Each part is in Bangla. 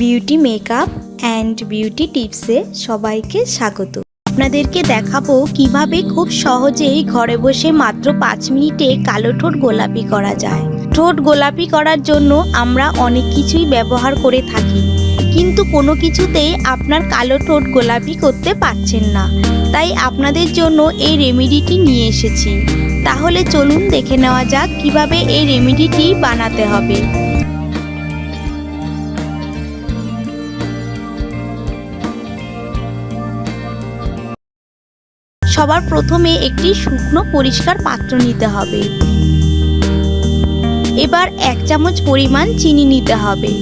বিউটি মেকআপ অ্যান্ড বিউটি টিপসে সবাইকে স্বাগত। আপনাদেরকে দেখাবো কীভাবে খুব সহজেই ঘরে বসে মাত্র পাঁচ মিনিটে কালো ঠোঁট গোলাপি করা যায়। ঠোঁট গোলাপি করার জন্য আমরা অনেক কিছুই ব্যবহার করে থাকি, কিন্তু কোনো কিছুতেই আপনার কালো ঠোঁট গোলাপি করতে পারছেন না। তাই আপনাদের জন্য এই রেমেডিটি নিয়ে এসেছি। তাহলে চলুন দেখে নেওয়া যাক কীভাবে এই রেমেডিটি বানাতে হবে। সবার প্রথমে একটি শুকনো পরিষ্কার পাত্র নিতে হবে। এবার এক চামচ পরিমাণ চিনি নিতে হবে।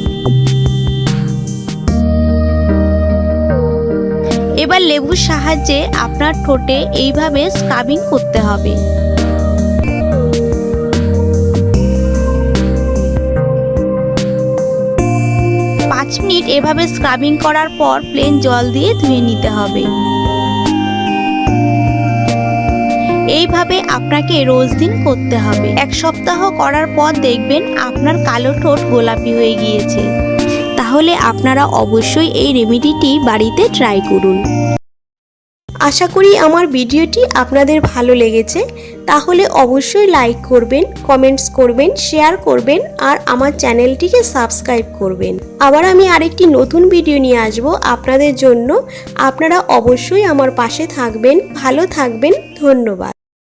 এবার লেবুর সাহায্যে আপনার ঠোঁটে এইভাবে স্ক্রাবিং করতে হবে। পাঁচ মিনিট এভাবে স্ক্রাবিং করার পর প্লেন জল দিয়ে ধুয়ে নিতে হবে। এইভাবে আপনাকে রোজ দিন করতে হবে। এক সপ্তাহ করার পর দেখবেন আপনার কালো ঠোঁট গোলাপি হয়ে গিয়েছে। তাহলে আপনারা অবশ্যই এই রেমেডিটি বাড়িতে ট্রাই করুন। আশা করি আমার ভিডিওটি আপনাদের ভালো লেগেছে। তাহলে অবশ্যই লাইক করবেন কমেন্টস করবেন শেয়ার করবেন আর আমার চ্যানেলটিকে সাবস্ক্রাইব করবেন। আবার আমি আরেকটি নতুন ভিডিও নিয়ে আসব আপনাদের জন্য। আপনারা অবশ্যই আমার পাশে থাকবেন, ভালো থাকবেন, ধন্যবাদ।